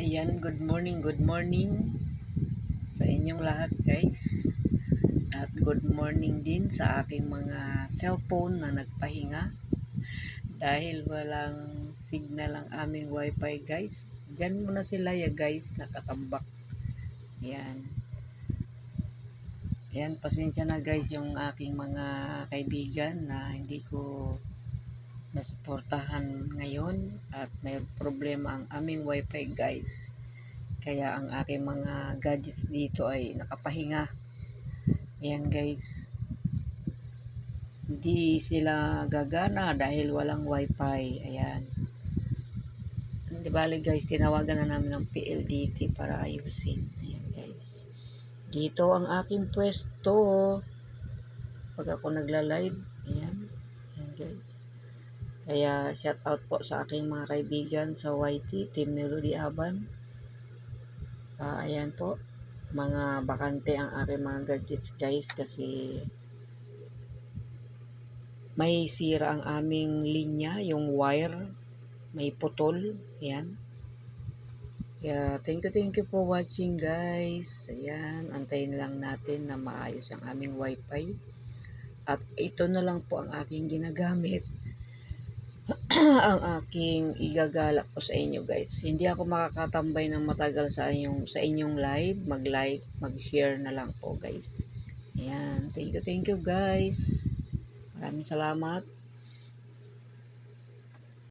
Ayan, good morning, good morning sa inyong lahat guys. At good morning din sa aking mga cellphone na nagpahinga. Dahil walang signal ang aming wifi guys. Diyan muna sila ya guys, nakatambak. Ayan. Ayan, pasensya na guys yung aking mga kaibigan na hindi ko nasuportahan ngayon at may problema ang aming wifi guys. Kaya ang aking mga gadgets dito ay nakapahinga. Ayan guys. Hindi sila gagana dahil walang wifi. Ayan. Di bali guys tinawagan na namin ng PLDT para ayusin. Ayan guys. Dito ang aking pwesto. Pag ako nagla-live ayan. Ayan guys kaya shout out po sa aking mga kaibigan sa YT, Team Melody Aban. Ah, ayan po, mga bakante ang aking mga gadgets guys kasi may sira ang aming linya, yung wire, may putol, ayan. Kaya thank you, thank you for watching guys. Ayan, antayin lang natin na maayos ang aming wifi. At ito na lang po ang aking ginagamit ang aking igagala po sa inyo guys. Hindi ako makakatambay ng matagal sa inyong, sa inyong live. Mag-like, mag-share na lang po guys. Ayan. Thank you, thank you guys. Maraming salamat.